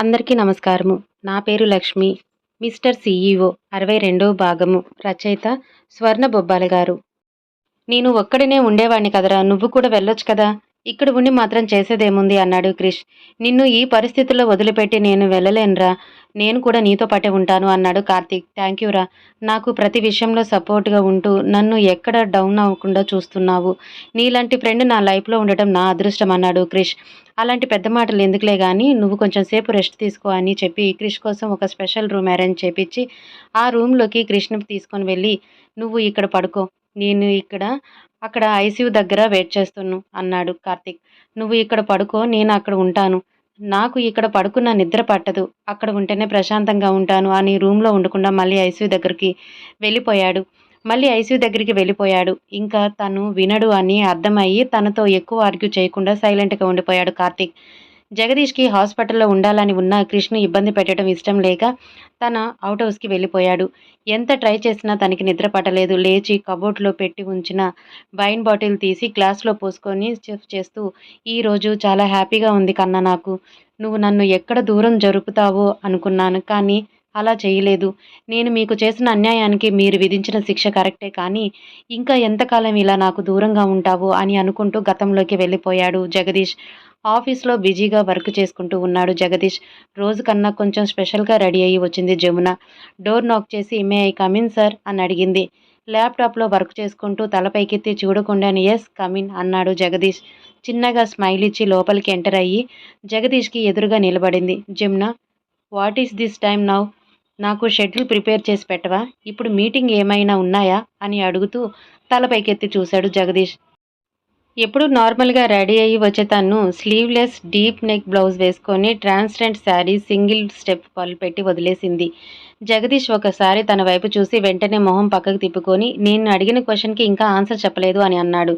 అందరికీ నమస్కారము. నా పేరు లక్ష్మి. మిస్టర్ సిఈఓ అరవై రెండవ భాగము. రచయిత స్వర్ణ బొబ్బాల గారు. నేను ఒక్కడినే ఉండేవాణ్ణి కదరా. నువ్వు కూడా వెళ్ళొచ్చు కదా. ఇక్కడ ఉండి మాత్రం చేసేదేముంది? అన్నాడు క్రిష్. నిన్ను ఈ పరిస్థితుల్లో వదిలిపెట్టి నేను వెళ్ళలేనురా. నేను కూడా నీతో పాటే ఉంటాను అన్నాడు కార్తీక్. థ్యాంక్ యూ రా. నాకు ప్రతి విషయంలో సపోర్ట్గా ఉంటూ నన్ను ఎక్కడ డౌన్ అవ్వకుండా చూస్తున్నావు? నీలాంటి ఫ్రెండ్ నా లైఫ్లో ఉండటం నా అదృష్టం అన్నాడు క్రిష్. అలాంటి పెద్ద మాటలు ఎందుకులే కానీ నువ్వు కొంచెం సేపు రెస్ట్ తీసుకో అని చెప్పి క్రిష్ కోసం ఒక స్పెషల్ రూమ్ అరేంజ్ చేపించి ఆ రూమ్లోకి క్రిష్ను తీసుకొని వెళ్ళి నువ్వు ఇక్కడ పడుకో. నేను ఇక్కడ అక్కడ ఐసీయూ దగ్గర వెయిట్ చేస్తున్నాను అన్నాడు కార్తీక్. నువ్వు ఇక్కడ పడుకో నేను అక్కడ ఉంటాను. నాకు ఇక్కడ పడుకున్న నిద్ర పట్టదు. అక్కడ ఉంటేనే ప్రశాంతంగా ఉంటాను. అని రూమ్లో ఉండకుండా మళ్ళీ ఐసీయూ దగ్గరికి వెళ్ళిపోయాడు. మళ్ళీ ఐసీయూ దగ్గరికి వెళ్ళిపోయాడు. ఇంకా తను వినడు అని అర్థమయ్యి తనతో ఎక్కువ ఆర్గ్యూ చేయకుండా సైలెంట్గా ఉండిపోయాడు కార్తీక్. జగదీష్కి హాస్పిటల్లో ఉండాలని ఉన్న కృష్ణ ఇబ్బంది పెట్టడం ఇష్టం లేక తన అవుట్ హౌస్కి వెళ్ళిపోయాడు. ఎంత ట్రై చేసినా తనకి నిద్ర పట్టలేదు. లేచి కబోర్డ్లో పెట్టి ఉంచిన వైన్ బాటిల్ తీసి గ్లాస్లో పోసుకొని చెఫ్ చేస్తూ ఈరోజు చాలా హ్యాపీగా ఉంది కన్నా నాకు. నువ్వు నన్ను ఎక్కడ దూరం జరుపుతావో అనుకున్నాను కానీ అలా చేయలేదు. నేను మీకు చేసిన అన్యాయానికి మీరు విధించిన శిక్ష కరెక్టే కానీ ఇంకా ఎంతకాలం ఇలా నాకు దూరంగా ఉంటావు అని అనుకుంటూ గతంలోకి వెళ్ళిపోయాడు జగదీష్. ఆఫీస్లో బిజీగా వర్క్ చేసుకుంటూ ఉన్నాడు జగదీష్. రోజు కన్నా కొంచెం స్పెషల్గా రెడీ అయ్యి వచ్చింది జమున. డోర్ నాక్ చేసి మే ఐ కమిన్ సార్ అని అడిగింది. ల్యాప్టాప్లో వర్క్ చేసుకుంటూ తలపైకెత్తి చూడకుండానే ఎస్ కమిన్ అన్నాడు జగదీష్. చిన్నగా స్మైల్ ఇచ్చి లోపలికి ఎంటర్ అయ్యి జగదీష్కి ఎదురుగా నిలబడింది. Jamuna what is this time now? నాకు షెడ్యూల్ ప్రిపేర్ చేసి పెట్టవా? ఇప్పుడు మీటింగ్ ఏమైనా ఉన్నాయా? అని అడుగుతూ తలపైకెత్తి చూశాడు జగదీష్. ఎప్పుడు నార్మల్గా రెడీ అయ్యి వచ్చే తను స్లీవ్లెస్ డీప్ నెక్ బ్లౌజ్ వేసుకొని ట్రాన్స్టెంట్ శారీ సింగిల్ స్టెప్ పళ్ళు పెట్టి వదిలేసింది. జగదీష్ ఒకసారి తన వైపు చూసి వెంటనే మొహం పక్కకు తిప్పుకొని నేను అడిగిన క్వశ్చన్కి ఇంకా ఆన్సర్ చెప్పలేదు అని అన్నాడు.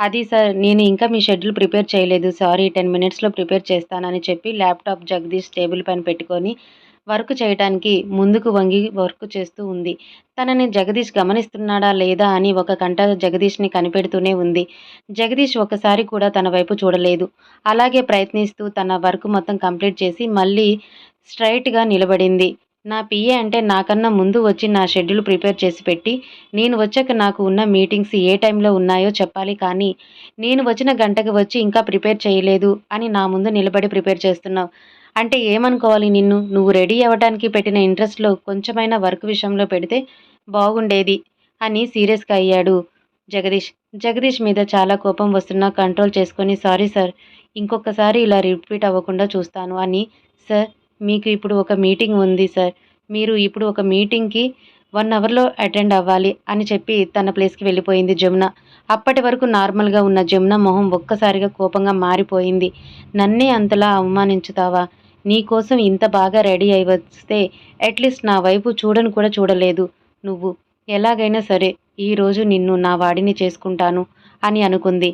అది సార్ నేను ఇంకా మీ షెడ్యూల్ ప్రిపేర్ చేయలేదు. సారీ టెన్ మినిట్స్లో ప్రిపేర్ చేస్తానని చెప్పి ల్యాప్టాప్ జగదీష్ టేబుల్ పైన పెట్టుకొని వర్క్ చేయటానికి ముందుకు వంగి వర్క్ చేస్తూ ఉంది. తనని జగదీష్ గమనిస్తున్నాడా లేదా అని ఒక గంట జగదీష్ని కనిపెడుతూనే ఉంది. జగదీష్ ఒకసారి కూడా తన వైపు చూడలేదు. అలాగే ప్రయత్నిస్తూ తన వర్క్ మొత్తం కంప్లీట్ చేసి మళ్ళీ స్ట్రైట్గా నిలబడింది. నా పిఏ అంటే నాకన్నా ముందు వచ్చి నా షెడ్యూల్ ప్రిపేర్ చేసి పెట్టి నేను వచ్చాక నాకు ఉన్న మీటింగ్స్ ఏ టైంలో ఉన్నాయో చెప్పాలి కానీ నేను వచ్చిన గంటకు వచ్చి ఇంకా ప్రిపేర్ చేయలేదు అని నా ముందు నిలబడి ప్రిపేర్ చేస్తున్నావు. అంటే ఏమనుకోవాలి నిన్ను? నువ్వు రెడీ అవ్వడానికి పెట్టిన ఇంట్రెస్ట్లో కొంచెమైనా వర్క్ విషయంలో పెడితే బాగుండేది అని సీరియస్గా అయ్యాడు జగదీష్. జగదీష్ మీద చాలా కోపం వస్తున్నా కంట్రోల్ చేసుకొని సారీ సార్ ఇంకొకసారి ఇలా రిపీట్ అవ్వకుండా చూస్తాను అని. సార్ మీకు ఇప్పుడు ఒక మీటింగ్ ఉంది సార్. మీరు ఇప్పుడు ఒక మీటింగ్కి వన్ అవర్లో అటెండ్ అవ్వాలి అని చెప్పి తన ప్లేస్కి వెళ్ళిపోయింది జమున. అప్పటి వరకు నార్మల్గా ఉన్న జమున మొహం ఒక్కసారిగా కోపంగా మారిపోయింది. నన్నే అంతలా అవమానించుతావా? నీకోసం ఇంత బాగా రెడీ అయి వస్తే అట్లీస్ట్ నా వైపు చూడను కూడా చూడలేదు. నువ్వు ఎలాగైనా సరే ఈరోజు నిన్ను నా వాడిని చేసుకుంటాను అని అనుకుంది.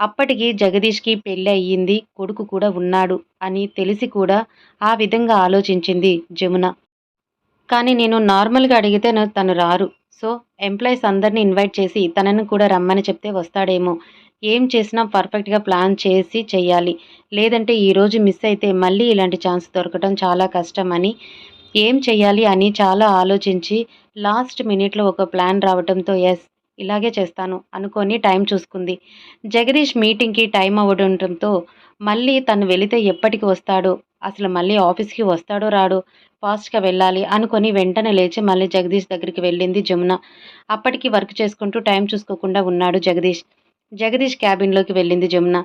అప్పటికి జగదీష్కి పెళ్ళి అయ్యింది కొడుకు కూడా ఉన్నాడు అని తెలిసి కూడా ఆ విధంగా ఆలోచించింది జమున. కానీ నేను నార్మల్గా అడిగితే తను రారు. సో ఎంప్లాయీస్ అందరినీ ఇన్వైట్ చేసి తనను కూడా రమ్మని చెప్తే వస్తాడేమో ఏం చేసినా పర్ఫెక్ట్గా ప్లాన్ చేసి చేయాలి లేదంటే ఈరోజు మిస్ అయితే మళ్ళీ ఇలాంటి ఛాన్స్ దొరకడం చాలా కష్టం అని ఏం చేయాలి అని చాలా ఆలోచించి లాస్ట్ మినిట్లో ఒక ప్లాన్ రావడంతో ఎస్ ఇలాగే చేస్తాను అనుకొని టైం చూసుకుంది. జగదీష్ మీటింగ్కి టైం అవ్వడంతో మళ్ళీ తను వెళితే ఎప్పటికి వస్తాడో? అసలు మళ్ళీ ఆఫీస్కి వస్తాడో రాడు? ఫాస్ట్గా వెళ్ళాలి అనుకొని వెంటనే లేచి మళ్ళీ జగదీష్ దగ్గరికి వెళ్ళింది జమున. అప్పటికి వర్క్ చేసుకుంటూ టైం చూసుకోకుండా ఉన్నాడు జగదీష్. జగదీష్ క్యాబిన్లోకి వెళ్ళింది జమున.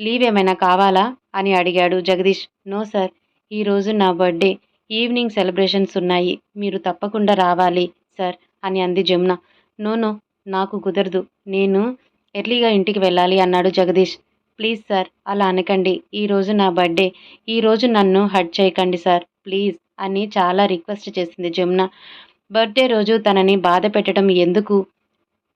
లీవ్ ఏమైనా కావాలా? అని అడిగాడు జగదీష్. నో సార్ ఈరోజు నా బర్త్డే. ఈవినింగ్ సెలబ్రేషన్స్ ఉన్నాయి. మీరు తప్పకుండా రావాలి సార్ అని అంది జమున. నో నో నాకు కుదరదు. నేను ఎర్లీగా ఇంటికి వెళ్ళాలి అన్నాడు జగదీష్. ప్లీజ్ సార్ అలా అనకండి. ఈరోజు నా బర్త్డే. ఈరోజు నన్ను హట్ చేయకండి సార్. ప్లీజ్ అని చాలా రిక్వెస్ట్ చేసింది జమున. బర్త్డే రోజు తనని బాధ పెట్టడం ఎందుకు?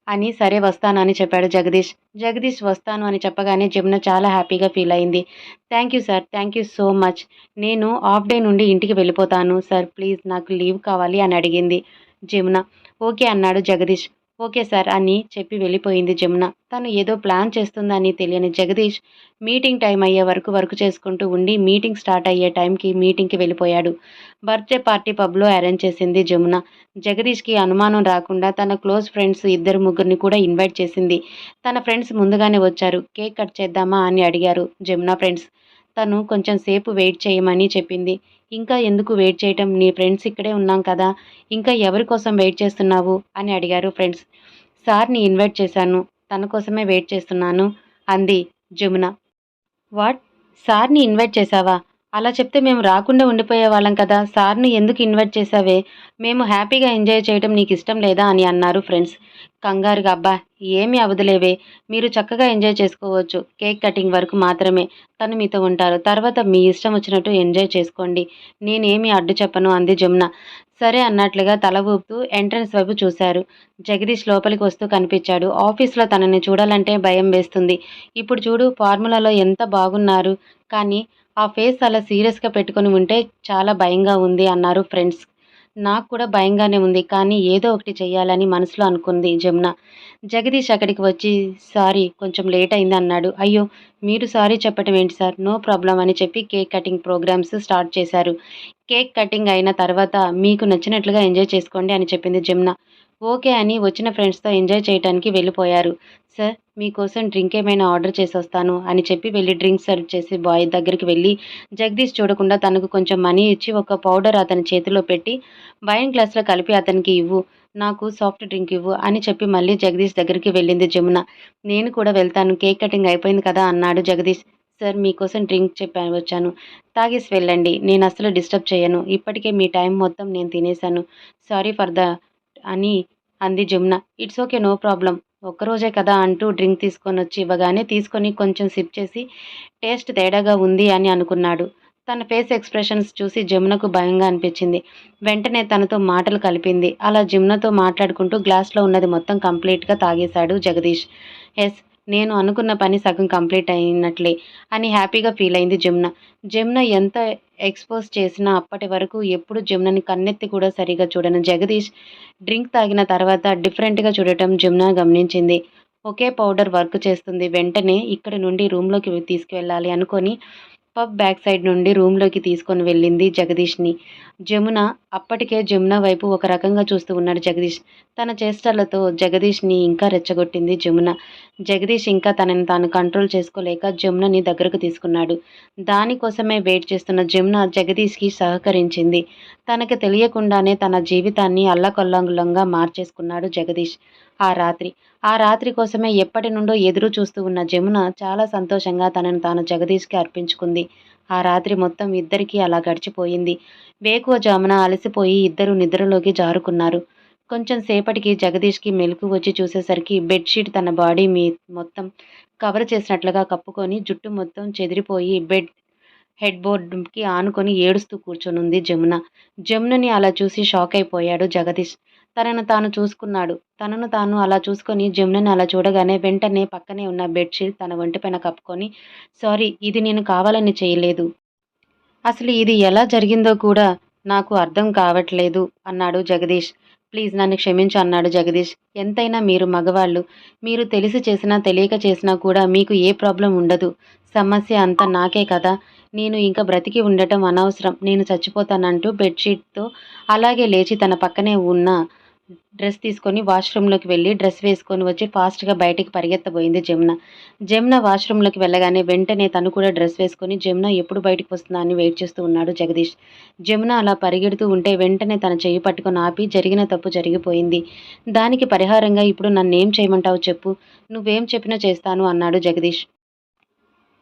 అని సరే వస్తానని చెప్పాడు జగదీష్. జగదీష్ వస్తాను అని చెప్పగానే జమున చాలా హ్యాపీగా ఫీల్ అయింది. Thank you sir thank you so much. నేను హాఫ్ డే నుండి ఇంటికి వెళ్ళిపోతాను సార్ ప్లీజ్ నాకు లీవ్ కావాలి అని అడిగింది జమున. ఓకే అన్నాడు జగదీష్. ఓకే సార్ అని చెప్పి వెళ్ళిపోయింది జమున. తను ఏదో ప్లాన్ చేస్తుందని తెలియని జగదీష్ మీటింగ్ టైం అయ్యే వరకు వర్క్ చేసుకుంటూ ఉండి మీటింగ్ స్టార్ట్ అయ్యే టైంకి మీటింగ్కి వెళ్ళిపోయాడు. బర్త్డే పార్టీ పబ్లో అరేంజ్ చేసింది జమున. జగదీష్కి అనుమానం రాకుండా తన క్లోజ్ ఫ్రెండ్స్ ఇద్దరు ముగ్గురిని కూడా ఇన్వైట్ చేసింది. తన ఫ్రెండ్స్ ముందుగానే వచ్చారు. కేక్ కట్ చేద్దామా అని అడిగారు జమున ఫ్రెండ్స్. తను కొంచెం సేపు వెయిట్ చేయమని చెప్పింది. ఇంకా ఎందుకు వెయిట్ చేయటం? నీ ఫ్రెండ్స్ ఇక్కడే ఉన్నాం కదా ఇంకా ఎవరి కోసం వెయిట్ చేస్తున్నావు? అని అడిగారు ఫ్రెండ్స్ సార్ని ఇన్వైట్ చేశాను. తన కోసమే వెయిట్ చేస్తున్నాను అంది జమున. వాట్? సార్ని ఇన్వైట్ చేశావా? అలా చెప్తే మేము రాకుండా ఉండిపోయే వాళ్ళం కదా. సార్ని ఎందుకు ఇన్వైట్ చేశావే మేము హ్యాపీగా ఎంజాయ్ చేయడం నీకు ఇష్టం లేదా అని అన్నారు ఫ్రెండ్స్. కంగారుగా అబ్బా ఏమి అవదులేవే. మీరు చక్కగా ఎంజాయ్ చేసుకోవచ్చు. కేక్ కటింగ్ వరకు మాత్రమే. తను మీతో ఉంటారు. తర్వాత మీ ఇష్టం వచ్చినట్టు ఎంజాయ్ చేసుకోండి. నేనేమి అడ్డు చెప్పను అంది జమున. సరే అన్నట్లుగా తల ఊపుతూ ఎంట్రన్స్ వైపు చూశారు. జగదీష్ లోపలికి వస్తూ కనిపించాడు. ఆఫీస్లో తనని చూడాలంటే భయం వేస్తుంది. ఇప్పుడు చూడు ఫార్ములాలో ఎంత బాగున్నారు. కానీ ఆ ఫేస్ అలా సీరియస్గా పెట్టుకొని ఉంటే చాలా భయంగా ఉంది అన్నారు ఫ్రెండ్స్. నాకు కూడా భయంగానే ఉంది కానీ ఏదో ఒకటి చేయాలని మనసులో అనుకుంది జమున. జగదీష్ అక్కడికి వచ్చి సారీ కొంచెం లేట్ అయింది అన్నాడు. అయ్యో మీరు సారీ చెప్పటం ఏంటి సార్? నో ప్రాబ్లం అని చెప్పి కేక్ కటింగ్ ప్రోగ్రామ్స్ స్టార్ట్ చేశారు. కేక్ కటింగ్ అయిన తర్వాత మీకు నచ్చినట్లుగా ఎంజాయ్ చేసుకోండి అని చెప్పింది జమున. ఓకే అని వచ్చిన ఫ్రెండ్స్తో ఎంజాయ్ చేయడానికి వెళ్ళిపోయారు. సార్ మీకోసం డ్రింక్ ఏమైనా ఆర్డర్ చేసి వస్తాను అని చెప్పి వెళ్ళి డ్రింక్ సర్వ్ చేసి బాయ్ దగ్గరికి వెళ్ళి జగదీష్ చూడకుండా తనకు కొంచెం మనీ ఇచ్చి ఒక పౌడర్ అతని చేతిలో పెట్టి వైన్ గ్లాస్లో కలిపి అతనికి ఇవ్వు నాకు సాఫ్ట్ డ్రింక్ ఇవ్వు అని చెప్పి మళ్ళీ జగదీష్ దగ్గరికి వెళ్ళింది జమున. నేను కూడా వెళ్తాను కేక్ కటింగ్ అయిపోయింది కదా అన్నాడు జగదీష్. సార్ మీకోసం డ్రింక్ చెప్పాను వచ్చాను. తాగేసి వెళ్ళండి నేను అసలు డిస్టర్బ్ చేయను. ఇప్పటికే మీ టైం మొత్తం నేను తినేశాను. సారీ ఫర్ ద అని అంది Jamuna. It's okay no problem. ఒక్కరోజే కదా అంటూ డ్రింక్ తీసుకొని వచ్చి ఇవ్వగానే తీసుకొని కొంచెం సిప్ చేసి టేస్ట్ తేడాగా ఉంది అని అనుకున్నాడు. తన ఫేస్ ఎక్స్ప్రెషన్స్ చూసి జమునకు భయంగా అనిపించింది. వెంటనే తనతో మాటలు కలిపింది. అలా జమునతో మాట్లాడుకుంటూ గ్లాస్లో ఉన్నది మొత్తం కంప్లీట్గా తాగేశాడు జగదీష్. ఎస్ నేను అనుకున్న పని సగం కంప్లీట్ అయినట్లే అని హ్యాపీగా ఫీల్ అయింది జమున. జమున ఎంత ఎక్స్పోజ్ చేసినా అప్పటి వరకు ఎప్పుడు జమునని కన్నెత్తి కూడా సరిగా చూడను. జగదీష్ డ్రింక్ తాగిన తర్వాత డిఫరెంట్గా చూడటం జమున గమనించింది. ఒకే పౌడర్ వర్క్ చేస్తుంది. వెంటనే ఇక్కడి నుండి రూమ్లోకి తీసుకువెళ్ళాలి అనుకొని పబ్ బ్యాక్ సైడ్ నుండి రూమ్లోకి తీసుకొని వెళ్ళింది జగదీష్ని. జమున అప్పటికే జమున వైపు ఒక రకంగా చూస్తూ ఉన్నాడు జగదీష్. తన చేష్టలతో జగదీష్ని ఇంకా రెచ్చగొట్టింది జమున. జగదీష్ ఇంకా తనని తాను కంట్రోల్ చేసుకోలేక జమునని దగ్గరకు తీసుకున్నాడు. దానికోసమే వెయిట్ చేస్తున్న జమున జగదీష్కి సహకరించింది. తనకు తెలియకుండానే తన జీవితాన్ని అల్లకొల్లంగులంగా మార్చేసుకున్నాడు జగదీష్. ఆ రాత్రి. ఆ రాత్రి కోసమే ఎప్పటి నుండో ఎదురు చూస్తూ ఉన్న జమున చాలా సంతోషంగా తనను తాను జగదీష్కి అర్పించుకుంది. ఆ రాత్రి మొత్తం ఇద్దరికీ అలా గడిచిపోయింది. వేకువ జామున అలసిపోయి ఇద్దరు నిద్రలోకి జారుకున్నారు. కొంచెం సేపటికి జగదీష్కి మెలకు వచ్చి చూసేసరికి బెడ్షీట్ తన బాడీ మీ మొత్తం కవర్ చేసినట్లుగా కప్పుకొని జుట్టు మొత్తం చెదిరిపోయి బెడ్ హెడ్ బోర్డ్కి ఆనుకొని ఏడుస్తూ కూర్చొనుంది జమున. జమునని అలా చూసి షాక్ అయిపోయాడు జగదీష్. తనను తాను చూసుకున్నాడు. తనను తాను అలా చూసుకొని జమునని అలా చూడగానే వెంటనే పక్కనే ఉన్న బెడ్షీట్ తన ఒంటిపైన కప్పుకొని సారీ ఇది నేను కావాలని చేయలేదు. అసలు ఇది ఎలా జరిగిందో కూడా నాకు అర్థం కావట్లేదు అన్నాడు జగదీష్. ప్లీజ్ నన్ను క్షమించు అన్నాడు జగదీష్. ఎంతైనా మీరు మగవాళ్ళు. మీరు తెలిసి చేసినా తెలియక చేసినా కూడా మీకు ఏ ప్రాబ్లం ఉండదు. సమస్య అంతా నాకే కదా. నేను ఇంకా బ్రతికి ఉండటం అనవసరం. నేను చచ్చిపోతానంటూ బెడ్షీట్తో అలాగే లేచి తన పక్కనే ఉన్న డ్రెస్ తీసుకొని వాష్రూమ్లోకి వెళ్ళి డ్రెస్ వేసుకొని వచ్చి ఫాస్ట్గా బయటికి పరిగెత్తబోయింది జమున. జమున వాష్రూమ్లోకి వెళ్ళగానే వెంటనే తను కూడా డ్రెస్ వేసుకొని జమున ఎప్పుడు బయటకు వస్తుందా అని వెయిట్ చేస్తూ ఉన్నాడు జగదీష్. జమున అలా పరిగెడుతూ ఉంటే వెంటనే తన చెయ్యి పట్టుకొని ఆపి జరిగిన తప్పు జరిగిపోయింది. దానికి పరిహారంగా ఇప్పుడు నన్నేం చేయమంటావు చెప్పు. నువ్వేం చెప్పినా చేస్తాను అన్నాడు జగదీష్.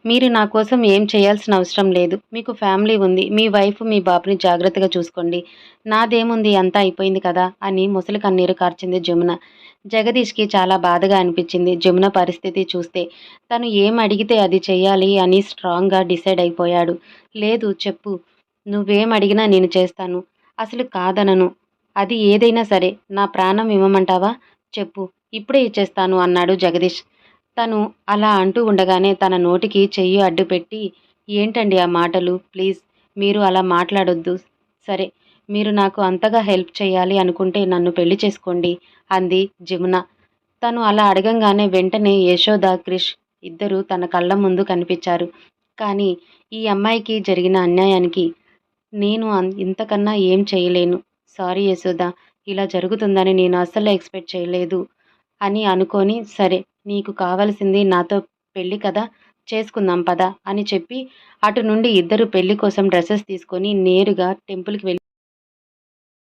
మీరు నా కోసం ఏం చేయాల్సిన అవసరం లేదు. మీకు ఫ్యామిలీ ఉంది. మీ వైఫ్ మీ బాబుని జాగ్రత్తగా చూసుకోండి. నాదేముంది? అంతా అయిపోయింది కదా? అని ముసలి కన్నీరు కార్చింది జమున. జగదీష్కి చాలా బాధగా అనిపించింది. జమున పరిస్థితి చూస్తే తను ఏం అడిగితే అది చెయ్యాలి అని స్ట్రాంగ్గా డిసైడ్ అయిపోయాడు. లేదు చెప్పు. నువ్వేం అడిగినా నేను చేస్తాను. అసలు కాదనను. అది ఏదైనా సరే. నా ప్రాణం ఇవ్వమంటావా? చెప్పు. ఇప్పుడే ఇచ్చేస్తాను అన్నాడు జగదీష్. తను అలా అంటూ ఉండగానే తన నోటికి చెయ్యి అడ్డుపెట్టి ఏంటండి ఆ మాటలు? ప్లీజ్ మీరు అలా మాట్లాడొద్దు. సరే మీరు నాకు అంతగా హెల్ప్ చేయాలి అనుకుంటే నన్ను పెళ్ళి చేసుకోండి అంది జమున. తను అలా అడగంగానే వెంటనే యశోద క్రిష్ ఇద్దరు తన కళ్ళ ముందు కనిపించారు. కానీ ఈ అమ్మాయికి జరిగిన అన్యాయానికి నేను ఇంతకన్నా ఏం చేయలేను సారీ యశోద ఇలా జరుగుతుందని నేను అస్సలు ఎక్స్పెక్ట్ చేయలేదు అని అనుకొని సరే నీకు కావలసింది నాతో పెళ్ళి కదా చేసుకుందాం పద అని చెప్పి అటు నుండి ఇద్దరు పెళ్ళి కోసం డ్రెస్సెస్ తీసుకొని నేరుగా టెంపుల్కి వెళ్ళి